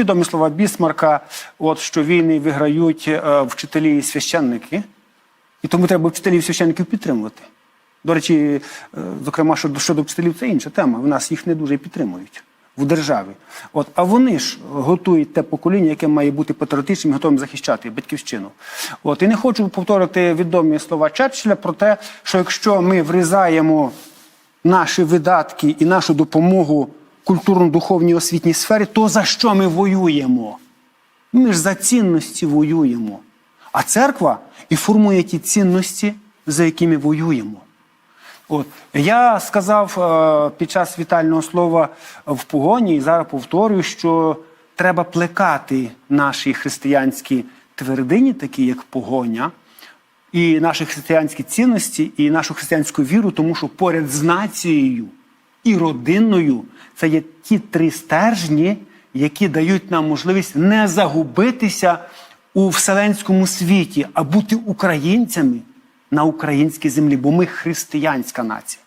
відомі слова Бісмарка, от що війни виграють е, вчителі і священники, і тому треба вчителів і священників підтримувати. До речі, е, зокрема, щодо, вчителів, це інша тема. В нас їх не дуже підтримують в державі. От, а вони ж готують те покоління, яке має бути патріотичним, готовим захищати батьківщину. От, і не хочу повторити відомі слова Черчилля про те, що якщо ми врізаємо наші видатки і нашу допомогу культурно-духовній освітній сфері, то за що ми воюємо? Ми ж за цінності воюємо. А церква і формує ті цінності, за якими воюємо. От я сказав е, під час вітального слова в погоні, і зараз повторюю, що треба плекати наші християнські твердині, такі як погоня, і наші християнські цінності, і нашу християнську віру, тому що поряд з нацією і родиною це є ті три стержні, які дають нам можливість не загубитися у вселенському світі, а бути українцями на українській землі, бо ми християнська нація.